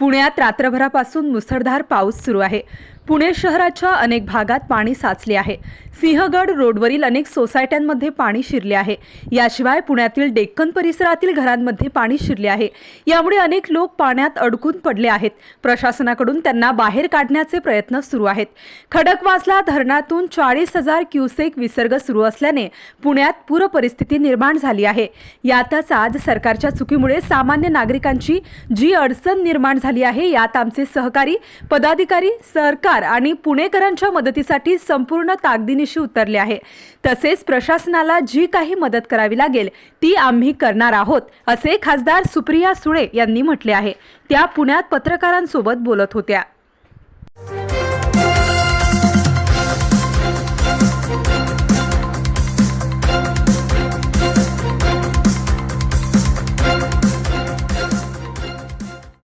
पुण्यात रात्रभरापासून मुसळधार पाऊस सुरू आहे. पुणे शहराच्या अनेक भागात पाणी साचले आहे. सिंहगड रोडवरील अनेक सोसायट्यांमध्ये पाणी शिरले आहे. याशिवाय पुण्यातील डेक्कन परिसरातील घरांमध्ये पाणी शिरले आहे. यामुळे अनेक लोक पाण्यात अडकून पडले आहेत. प्रशासनाकडून त्यांना बाहेर काढण्याचे प्रयत्न सुरू आहेत. खडकवासला धरणातून चाळीस हजार क्युसेक विसर्ग सुरू असल्याने पुण्यात पूर परिस्थिती निर्माण झाली आहे. यातच आज सरकारच्या चुकीमुळे सामान्य नागरिकांची जी अडचण निर्माण झाली आहे. यात आमचे सहकारी पदाधिकारी सरकार आणि पुणेकरांच्या मदतीसाठी संपूर्ण ताकदीनिशी उतरले आहे. तसेच प्रशासनाला जी काही मदत करावी लागेल ती आम्ही करणार आहोत असे खासदार सुप्रिया सुळे यांनी म्हटले आहे. त्या पुण्यात पत्रकारांसोबत बोलत होत्या.